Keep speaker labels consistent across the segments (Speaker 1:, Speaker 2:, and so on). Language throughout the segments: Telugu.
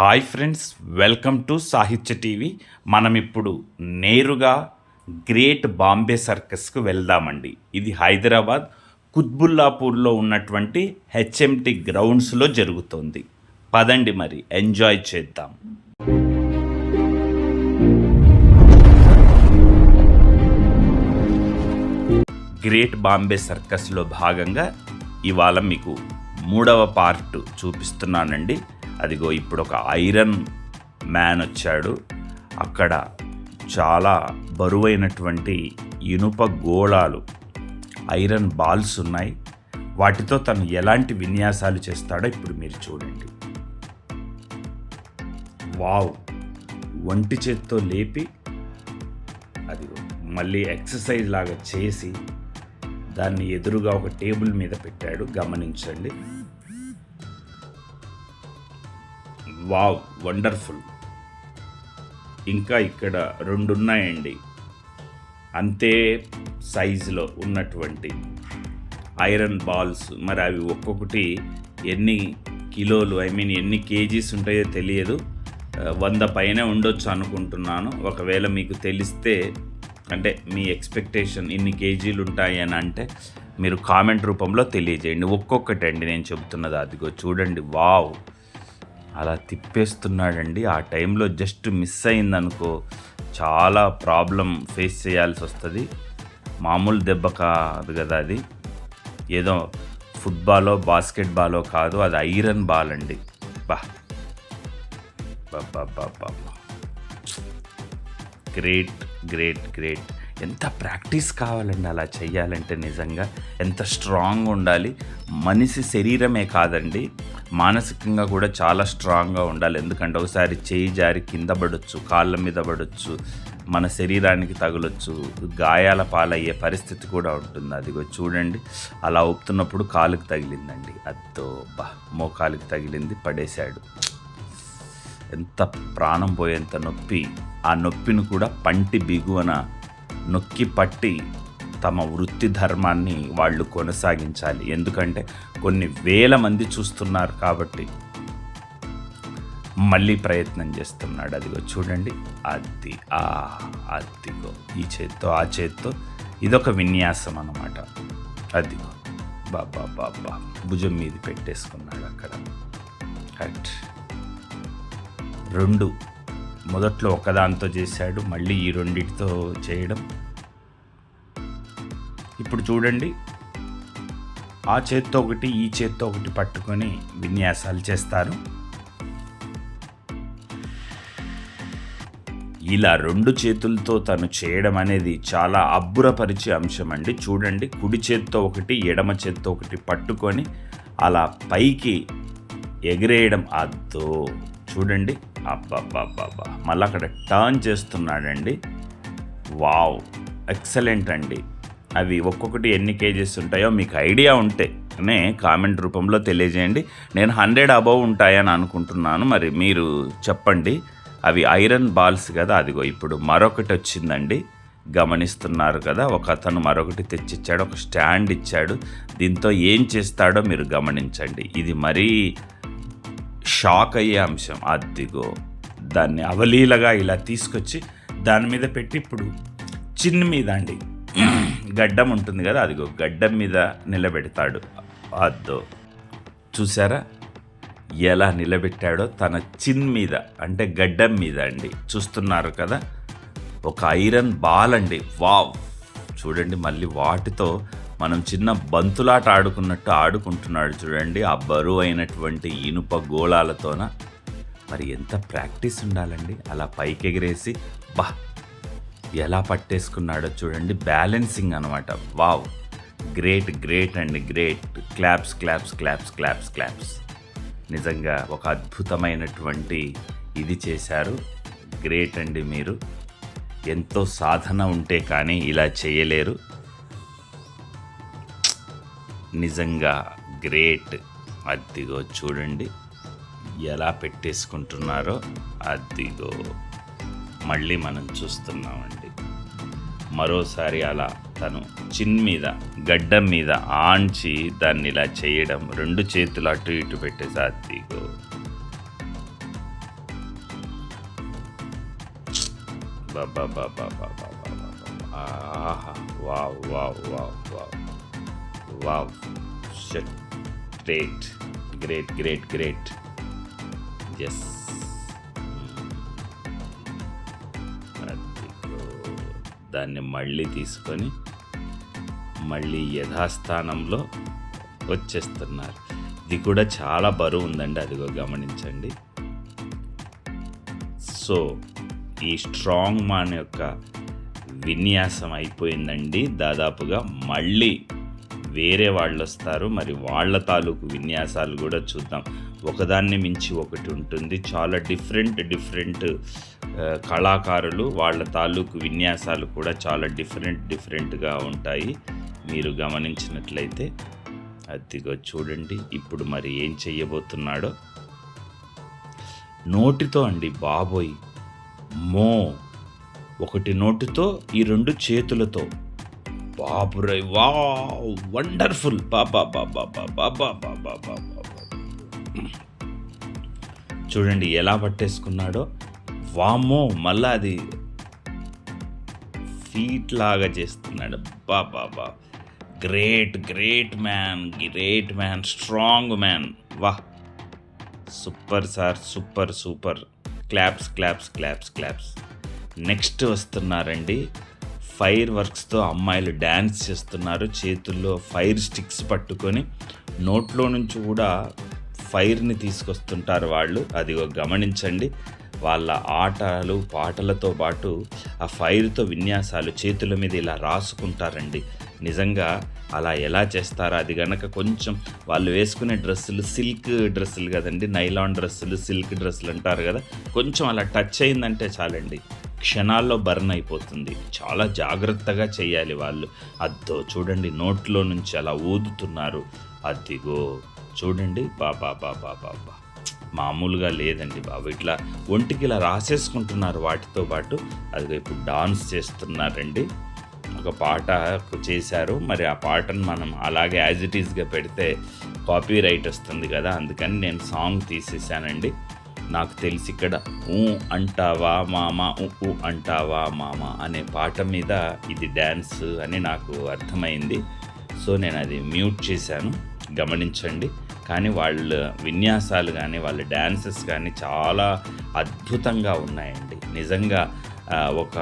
Speaker 1: Hi friends welcome to Sahitya TV. మనం ఇప్పుడు నేరుగా గ్రేట్ బాంబే సర్కస్కు వెళ్దామండి. ఇది హైదరాబాద్ కుత్బుల్లాపూర్లో ఉన్నటువంటి హెచ్ఎంటి గ్రౌండ్స్లో జరుగుతోంది. పదండి మరి ఎంజాయ్ చేద్దాం. గ్రేట్ బాంబే సర్కస్లో భాగంగా ఇవాళ మీకు మూడవ పార్ట్ చూపిస్తున్నానండి. అదిగో ఇప్పుడు ఒక ఐరన్ మ్యాన్ వచ్చాడు. అక్కడ చాలా బరువైనటువంటి ఇనుప గోళాలు ఐరన్ బాల్స్ ఉన్నాయి. వాటితో తను ఎలాంటి విన్యాసాలు చేస్తాడో ఇప్పుడు మీరు చూడండి. వావ్! ఒంటి చేత్తో లేపి అది మళ్ళీ ఎక్సర్సైజ్ లాగా చేసి దాన్ని ఎదురుగా ఒక టేబుల్ మీద పెట్టాడు. గమనించండి. Wow wonderful. ఇంకా ఇక్కడ రెండు ఉన్నాయండి అంతే సైజులో ఉన్నటువంటి ఐరన్ బాల్స్. మరి అవి ఒక్కొక్కటి ఎన్ని కిలోలు ఐ మీన్ ఎన్ని కేజీస్ ఉంటాయో తెలియదు. వంద పైన ఉండొచ్చు అనుకుంటున్నాను. ఒకవేళ మీకు తెలిస్తే అంటే మీ ఎక్స్పెక్టేషన్ ఇన్ని కేజీలు ఉంటాయి అని అంటే మీరు కామెంట్ రూపంలో తెలియజేయండి. ఒక్కొక్కటి అండి నేను చెబుతున్నది. అదిగో చూడండి. వావ్! అలా తిప్పేస్తున్నాడండి. ఆ టైంలో జస్ట్ మిస్ అయిందనుకో చాలా ప్రాబ్లం ఫేస్ చేయాల్సి వస్తుంది. మామూలు దెబ్బ కాదు కదా అది. ఏదో ఫుట్బాలో బాస్కెట్బాలో కాదు అది ఐరన్ బాల్ అండి. బా. బాబా గ్రేట్ గ్రేట్ గ్రేట్. ఎంత ప్రాక్టీస్ కావాలండి అలా చేయాలంటే నిజంగా? ఎంత స్ట్రాంగ్ ఉండాలి? మనిషి శరీరమే కాదండి మానసికంగా కూడా చాలా స్ట్రాంగ్గా ఉండాలి. ఎందుకంటే ఒకసారి చేయి జారి కింద పడవచ్చు కాళ్ళ మీద పడవచ్చు మన శరీరానికి తగలొచ్చు గాయాల పాలయ్యే పరిస్థితి కూడా ఉంటుంది. అదిగో చూడండి అలా ఊపుతున్నప్పుడు కాలుకి తగిలిందండి. అద్దో బా మోకాలికి తగిలింది పడేశాడు. ఎంత ప్రాణం పోయేంత నొప్పి. ఆ నొప్పిని కూడా పంటి బిగువన నొక్కి పట్టి తమ వృత్తి ధర్మాన్ని వాళ్ళు కొనసాగించాలి. ఎందుకంటే కొన్ని వేల మంది చూస్తున్నారు కాబట్టి మళ్ళీ ప్రయత్నం చేస్తున్నాడు. అదిగో చూడండి. అది ఆ అదిగో ఈ చేత్తో ఆ చేత్తో ఇదొక విన్యాసం అనమాట అదిగో. బాబా బాబా భుజం మీద పెట్టేసుకున్నాడు అక్కడ. కరెక్ట్ రెండు. మొదట్లో ఒకదాంతో చేశాడు. మళ్ళీ ఈ రెండింటితో చేయడం ఇప్పుడు చూడండి. ఆ చేత్తో ఒకటి ఈ చేత్తో ఒకటి పట్టుకొని విన్యాసాలు చేస్తారు. ఇలా రెండు చేతులతో తను చేయడం అనేది చాలా అబ్బురపరిచే అంశం అండి. చూడండి కుడి చేత్తో ఒకటి ఎడమ చేత్తో ఒకటి పట్టుకొని అలా పైకి ఎగిరేయడం అద్దో. చూడండి అబ్బాబ్బాబ్బా మళ్ళీ అక్కడ టర్న్ చేస్తున్నాడండి. వావ్ ఎక్సలెంట్ అండి. అవి ఒక్కొక్కటి ఎన్ని కేజెస్ ఉంటాయో మీకు ఐడియా ఉంటే నే కామెంట్ రూపంలో తెలియజేయండి. నేను హండ్రెడ్ అబవ్ ఉంటాయని అనుకుంటున్నాను. మరి మీరు చెప్పండి. అవి ఐరన్ బాల్స్ కదా అదిగో ఇప్పుడు మరొకటి వచ్చిందండి. గమనిస్తున్నారు కదా ఒక అతను మరొకటి తెచ్చిచ్చాడు ఒక స్టాండ్ ఇచ్చాడు. దీంతో ఏం చేస్తాడో మీరు గమనించండి. ఇది మరీ షాక్ అయ్యే అంశం. అదిగో దాన్ని అవలీలగా ఇలా తీసుకొచ్చి దాని మీద పెట్టి ఇప్పుడు చిన్ మీద అండి. గడ్డం ఉంటుంది కదా అదిగో గడ్డం మీద నిలబెడతాడు అద్దో చూసారా ఎలా నిలబెట్టాడో తన చిన్ మీద అంటే గడ్డం మీద అండి. చూస్తున్నారు కదా? ఒక ఐరన్ బాల్ అండి. వావ్! చూడండి మళ్ళీ వాటితో మనం చిన్న బంతులాట ఆడుకున్నట్టు ఆడుకుంటున్నాడు చూడండి ఆ బరువు అయినటువంటి ఇనుప గోళాలతోన. మరి ఎంత ప్రాక్టీస్ ఉండాలండి? అలా పైకి ఎగిరేసి బా! ఎలా పట్టేసుకున్నాడో చూడండి. బ్యాలెన్సింగ్ అనమాట wow great great and. Great claps claps claps claps claps నిజంగా ఒక అద్భుతమైనటువంటి ఇది చేశారు. గ్రేట్ అండి మీరు. ఎంతో సాధన ఉంటే కానీ ఇలా చేయలేరు. నిజంగా గ్రేట్ అద్దిగో చూడండి. ఎలా పెట్టేసుకుంటున్నారో అద్దిగో మళ్ళీ మనం చూస్తున్నామండి. మరోసారి అలా తను చిన్ మీద గడ్డం మీద ఆంచి దాన్ని ఇలా చేయడం రెండు చేతులు అటు ఇటు పెట్టే Satvik wow wow wow wow. Wow great. Great great great. Yes దాన్ని మళ్ళీ తీసుకొని మళ్ళీ యథాస్థానంలో వచ్చేస్తున్నారు. ఇది కూడా చాలా బరువు ఉందండి అదిగో గమనించండి. సో ఈ స్ట్రాంగ్ మాన్ యొక్క విన్యాసం అయిపోయిందండి. దాదాపుగా మళ్ళీ వేరే వాళ్ళు వస్తారు. మరి వాళ్ళ తాలూకు విన్యాసాలు కూడా చూద్దాం. ఒకదాన్ని మించి ఒకటి ఉంటుంది చాలా డిఫరెంట్ డిఫరెంట్ కళాకారులు వాళ్ళ తాలూకు విన్యాసాలు కూడా చాలా డిఫరెంట్ డిఫరెంట్గా ఉంటాయి మీరు గమనించినట్లయితే అదిగో చూడండి ఇప్పుడు మరి ఏం చెయ్యబోతున్నాడో నోటితో అండి బాబోయ్ మో ఒకటి నోటితో ఈ రెండు చేతులతో బాబురై వా వండర్ఫుల్ బాబా బాబా బాబా బాబా బాబా చూడండి ఎలా పట్టేసుకున్నాడో. వామ్మో మళ్ళా అది ఫీట్ లాగా చేస్తున్నాడు. బా బా great great man great man strong man. వాహ్. Super sir super super. Claps claps claps claps. Next వస్తున్నారండి. ఫైర్ వర్క్స్తో అమ్మాయిలు డ్యాన్స్ చేస్తున్నారు. చేతుల్లో ఫైర్ స్టిక్స్ పట్టుకొని నోట్లో నుంచి కూడా ఫైర్ని తీసుకొస్తుంటారు వాళ్ళు. అది గమనించండి. వాళ్ళ ఆటలు పాటలతో పాటు ఆ ఫైర్తో విన్యాసాలు చేతుల మీద ఇలా రాసుకుంటారండి. నిజంగా అలా ఎలా చేస్తారో? అది గనక కొంచెం వాళ్ళు వేసుకునే డ్రెస్సులు సిల్క్ డ్రెస్సులు కదండి. నైలాన్ డ్రెస్సులు సిల్క్ డ్రెస్సులు అంటారు కదా. కొంచెం అలా టచ్ అయిందంటే చాలండి. క్షణాల్లో బర్న్ అయిపోతుంది. చాలా జాగ్రత్తగా చేయాలి వాళ్ళు. అద్దో చూడండి నోట్లో నుంచి అలా ఊదుతున్నారు. అదిగో. చూడండి బాబా బాబా బాబా మామూలుగా లేదండి బాబు. ఇట్లా ఒంటికి ఇలా రాసేసుకుంటున్నారు వాటితో పాటు. అది ఇప్పుడు డాన్స్ చేస్తున్నారండి. ఒక పాట చేశారు. మరి ఆ పాటను మనం అలాగే యాజ్ ఇట్ ఈస్గా పెడితే కాపీ రైట్ వస్తుంది కదా. అందుకని నేను సాంగ్ తీసేసానండి నాకు తెలిసి ఇక్కడ ఊ అంటావా మామ ఊ అంటావా మామ అనే పాట మీద ఇది డ్యాన్స్ అని నాకు అర్థమైంది. సో నేను అది మ్యూట్ చేశాను. గమనించండి. కానీ వాళ్ళ విన్యాసాలు కానీ వాళ్ళ డ్యాన్సెస్ కానీ చాలా అద్భుతంగా ఉన్నాయండి. నిజంగా ఒక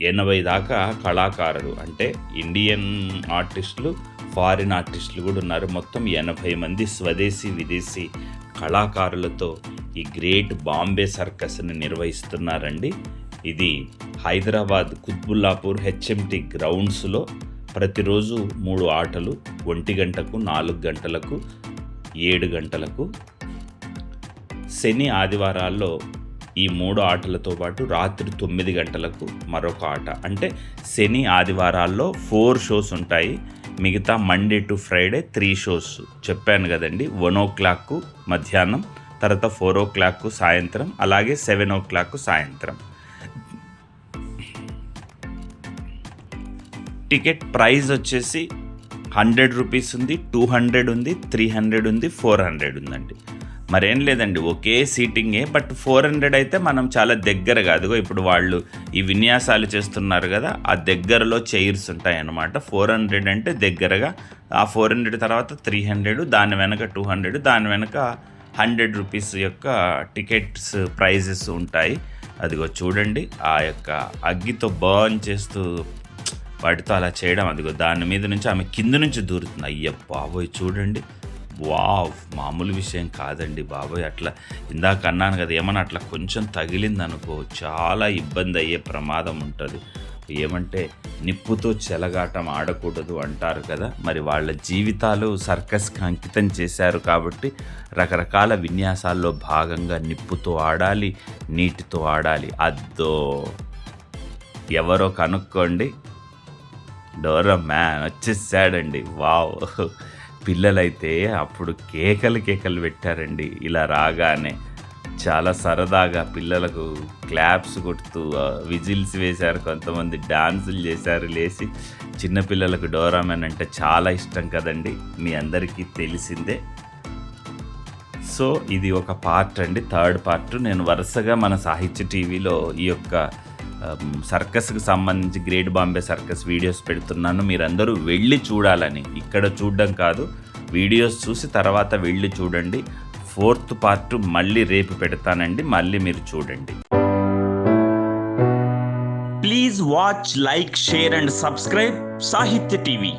Speaker 1: ఎనభై దాకా కళాకారులు అంటే ఇండియన్ ఆర్టిస్టులు ఫారిన్ ఆర్టిస్టులు కూడా ఉన్నారు. మొత్తం ఎనభై మంది స్వదేశీ విదేశీ కళాకారులతో ఈ గ్రేట్ బాంబే సర్కస్ని నిర్వహిస్తున్నారండి. ఇది హైదరాబాద్ కుత్బుల్లాపూర్ హెచ్ఎంటి గ్రౌండ్స్లో ప్రతిరోజు మూడు ఆటలు ఒంటి గంటకు నాలుగు గంటలకు ఏడు గంటలకు. శని ఆదివారాల్లో ఈ మూడు ఆటలతో పాటు రాత్రి తొమ్మిది గంటలకు మరొక ఆట. అంటే శని ఆదివారాల్లో ఫోర్ షోస్ ఉంటాయి. మిగతా Monday to Friday three shows. చెప్పాను కదండి వన్ ఓ క్లాక్కు మధ్యాహ్నం తర్వాత ఫోర్ ఓ క్లాక్కు సాయంత్రం అలాగే సెవెన్ ఓ క్లాక్కు సాయంత్రం. టికెట్ ప్రైస్ వచ్చేసి హండ్రెడ్ రూపీస్ ఉంది టూ హండ్రెడ్ ఉంది త్రీ హండ్రెడ్ ఉంది ఫోర్ హండ్రెడ్ ఉందండి. మరేం లేదండి ఒకే సీటింగే బట్ ఫోర్ హండ్రెడ్ అయితే మనం చాలా దగ్గర కాదుగో ఇప్పుడు వాళ్ళు ఈ విన్యాసాలు చేస్తున్నారు కదా ఆ దగ్గరలో చైర్స్ ఉంటాయి అన్నమాట ఫోర్ హండ్రెడ్ అంటే దగ్గరగా ఆ ఫోర్ హండ్రెడ్ తర్వాత త్రీ హండ్రెడ్ దాని వెనక టూ హండ్రెడ్ దాని వెనక హండ్రెడ్ రూపీస్ యొక్క టికెట్స్ ప్రైజెస్ ఉంటాయి. అదిగో చూడండి ఆ యొక్క అగ్గితో బర్న్ చేస్తూ వాటితో అలా చేయడం అదిగో దాని మీద నుంచి ఆమె కింద నుంచి దూరుతుంది. అయ్య బాబోయ్ చూడండి. వావ్ మామూలు విషయం కాదండి బాబోయ్. అట్లా ఇందాక అన్నాను కదా ఏమన్నా అట్లా కొంచెం తగిలింది అనుకో చాలా ఇబ్బంది అయ్యే ప్రమాదం ఉంటుంది. ఏమంటే నిప్పుతో చెలగాటం ఆడకూడదు అంటారు కదా. మరి వాళ్ళ జీవితాలు సర్కస్కి అంకితం చేశారు కాబట్టి రకరకాల విన్యాసాల్లో భాగంగా నిప్పుతో ఆడాలి నీటితో ఆడాలి. అద్దో ఎవరో కనుక్కోండి. డోరా మ్యాన్ వచ్చేసాడండి. వావ్. పిల్లలైతే అప్పుడు కేకలు కేకలు పెట్టారండి ఇలా రాగానే. చాలా సరదాగా పిల్లలకు క్లాప్స్ కొడుతూ విజిల్స్ వేశారు కొంతమంది డాన్సులు చేశారు లేచి. చిన్నపిల్లలకు డోరామెన్ అంటే చాలా ఇష్టం కదండి. మీ అందరికీ తెలిసిందే. సో ఇది ఒక పార్ట్ అండి. Third part. నేను వరుసగా మన సాహిత్య టీవీలో ఈ యొక్క Um, సర్కస్కి సంబంధించి గ్రేట్ బాంబే సర్కస్ వీడియోస్ పెడుతున్నాను. మీరందరూ వెళ్ళి చూడాలని. ఇక్కడ చూడడం కాదు వీడియోస్ చూసి తర్వాత వెళ్ళి చూడండి. ఫోర్త్ పార్ట్ మళ్ళీ రేపు పెడతానండి. మళ్ళీ మీరు చూడండి. Please watch like share and subscribe Sahitya TV.